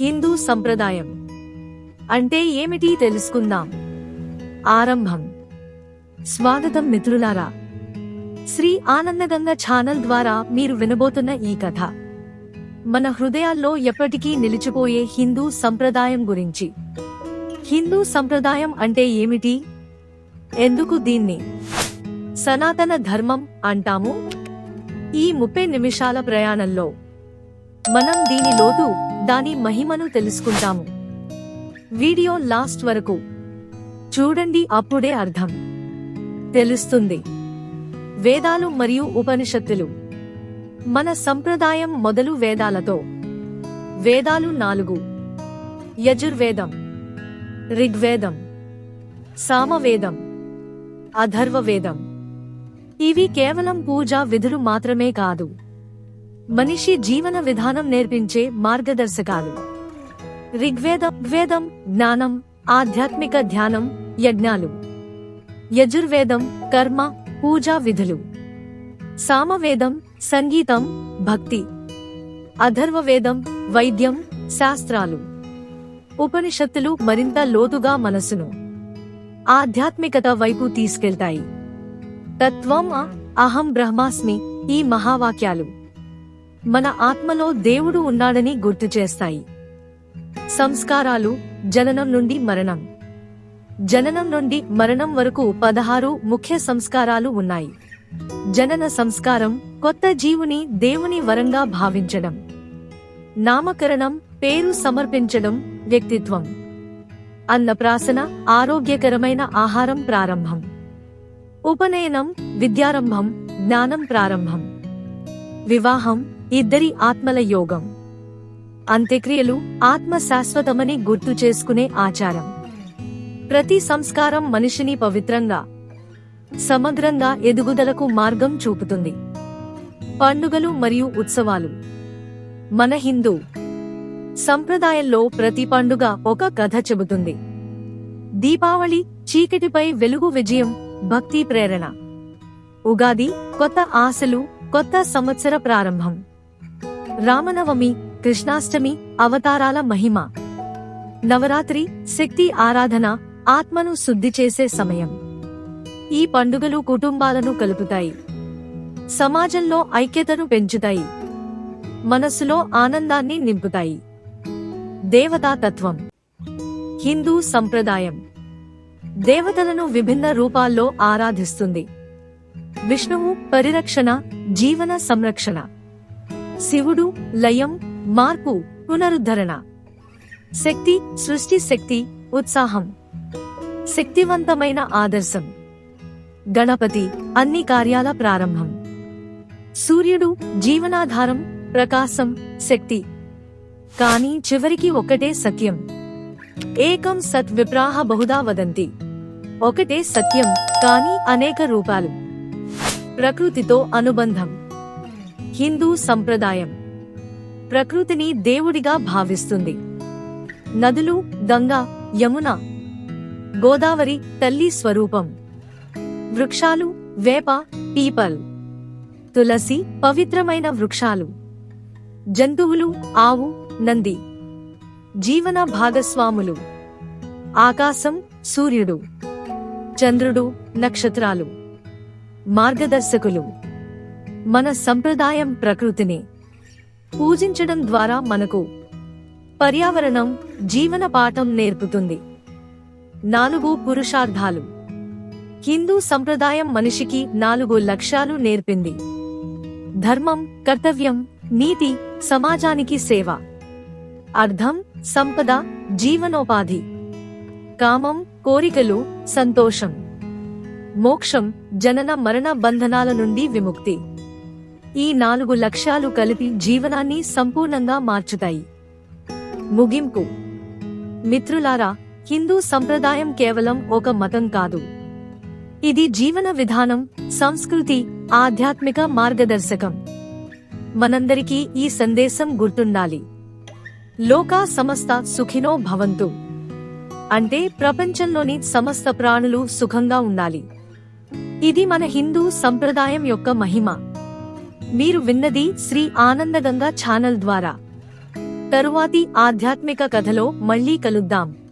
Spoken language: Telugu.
హిందూ సంప్రదాయం. అంటే ఏమిటి తెలుసుకుందాం. ఆరంభం. స్వాగతం మిత్రులారా. శ్రీ ఆనందగంగ ఛానల్ ద్వారా మీరు వినబోతున్న ఈ కథ. మన హృదయాల్లో ఎప్పటికీ నిలిచిపోయే హిందూ సంప్రదాయం గురించి. హిందూ సంప్రదాయం అంటే ఏమిటి? ఎందుకు దీన్ని? సనాతన ధర్మం అంటాము? ఈ ముప్పై నిమిషాల ప్రయాణంలో. మనం దీని లోతు దాని మహిమను తెలుసుకుంటాము. వీడియో లాస్ట్ వరకు చూడండి అప్పుడే అర్థం. తెలుస్తుంది. వేదాలు మరియు ఉపనిషత్తులు. మన సంప్రదాయం మొదలు వేదాలతో. వేదాలు నాలుగు. యజుర్వేదం. ఋగ్వేదం. సామవేదం. అధర్వవేదం. ఇవి కేవలం పూజా విధులు మాత్రమే కాదు. మనిషి జీవన విధానం నేర్పించే మార్గదర్శకాలు. ఋగ్వేదం వేదం జ్ఞానం ఆధ్యాత్మిక ధ్యానం యజ్ఞాలు. యజుర్వేదం కర్మ పూజా విధులు. సామవేదం సంగీతం భక్తి. అధర్వవేదం వైద్యం శాస్త్రాలు. ఉపనిషత్తులు మరింత లోతుగా మనసును ఆధ్యాత్మికత వైపు తీసుకెళ్తాయి. తత్వం అహం బ్రహ్మాస్మి ఈ మహావాక్యాలు. మన ఆత్మలో దేవుడు ఉన్నాడని గుర్తు చేస్తాయి. సంస్కారాలు జననం నుండి మరణం. జననం నుండి మరణం వరకు పదహారు ముఖ్య సంస్కారాలు ఉన్నాయి. జనన సంస్కారం కొత్త జీవుని దేవుని వరంగా భావించడం. నామకరణం పేరు సమర్పించడం వ్యక్తిత్వం. అన్నప్రాసన ఆరోగ్యకరమైన ఆహారం ప్రారంభం. ఉపనయనం విద్యారంభం జ్ఞానం ప్రారంభం. వివాహం ఇద్దరి ఆత్మల యోగం. అంత్యక్రియలు ఆత్మ శాశ్వతమని గుర్తు చేసుకునే ఆచారం. ప్రతి సంస్కారం మనిషిని పవిత్రంగా సమగ్రంగా ఎదుగుదలకు మార్గం చూపుతుంది. పండుగలు మరియు ఉత్సవాలు. మన హిందూ సంప్రదాయంలో ప్రతి పండుగ ఒక కథ చెబుతుంది. దీపావళి చీకటిపై వెలుగు విజయం భక్తి ప్రేరణ. ఉగాది కొత్త ఆశలు కొత్త సంవత్సర ప్రారంభం. రామనవమి కృష్ణాష్టమి అవతారాల మహిమ. నవరాత్రి శక్తి ఆరాధన ఆత్మను శుద్ధి చేసే సమయం. ఈ పండుగలు కుటుంబాలను కలుపుతాయి. సమాజంలో ఐక్యతను పెంచుతాయి. మనస్సులో ఆనందాన్ని నింపుతాయి. దేవతా తత్వం. హిందూ సంప్రదాయం. దేవతలను విభిన్న రూపాల్లో ఆరాధిస్తుంది. విష్ణువు పరిరక్షణ జీవన సంరక్షణ. శివుడు లయం మార్పు పునరుద్ధరణ. శక్తి సృష్టి శక్తి ఉత్సాహం. శక్తివంతమైన ఆదర్శం. గణపతి అన్ని కార్యాల ప్రారంభం. సూర్యుడు జీవనాధారం ప్రకాశం శక్తి. కానీ చివరికి ఒకటే సత్యం. ఏకం సత్ విప్రాహ బహుదా వదంతి. ఒకటే సత్యం కానీ అనేక రూపాలు. ప్రకృతితో అనుబంధం. హిందూ సంప్రదాయం. ప్రకృతిని దేవుడిగా భావిస్తుంది. నదులు గంగా యమున గోదావరి తల్లి స్వరూపం. వృక్షాలు వేప పీపల్ తులసి పవిత్రమైన వృక్షాలు. జంతువులు ఆవు నంది. జీవన భాగస్వాములు. ఆకాశం సూర్యుడు. చంద్రుడు నక్షత్రాలు. మార్గదర్శకులు. మన సంప్రదాయం ప్రకృతిని పూజించడం ద్వారా మనకు పర్యావరణం జీవన పాఠం నేర్పుతుంది. నాలుగు పురుషార్థాలు. హిందూ సంప్రదాయం మనిషికి నాలుగు లక్ష్యాలు నేర్పింది. ధర్మం కర్తవ్యం నీతి సమాజానికి సేవ. అర్థం సంపద జీవనోపాధి. కామం కోరికలు సంతోషం. మోక్షం జనన మరణ బంధనాల నుండి విముక్తి. ఈ నాలుగు లక్ష్యాలు కలిపి జీవనాన్ని సంపూర్ణంగా మార్చుతాయి. ముగింపు. మిత్రులారా హిందూ సంప్రదాయం కేవలం ఒక మతం కాదు. ఇది జీవన విధానం సంస్కృతి ఆధ్యాత్మిక మార్గదర్శకం. మనందరికీ ఈ సందేశం గుర్తుండాలి. లోకా సమస్త సుఖినో భవంతు. అంటే ప్రపంచంలోని సమస్త ప్రాణులు సుఖంగా ఉండాలి. ఇది మన హిందూ సంప్రదాయం యొక్క మహిమ. మీరు విన్నది శ్రీ ఆనందగంగా ఛానల్ ద్వారా. తరువాతి ఆధ్యాత్మిక కథలో మళ్ళీ కలుద్దాం.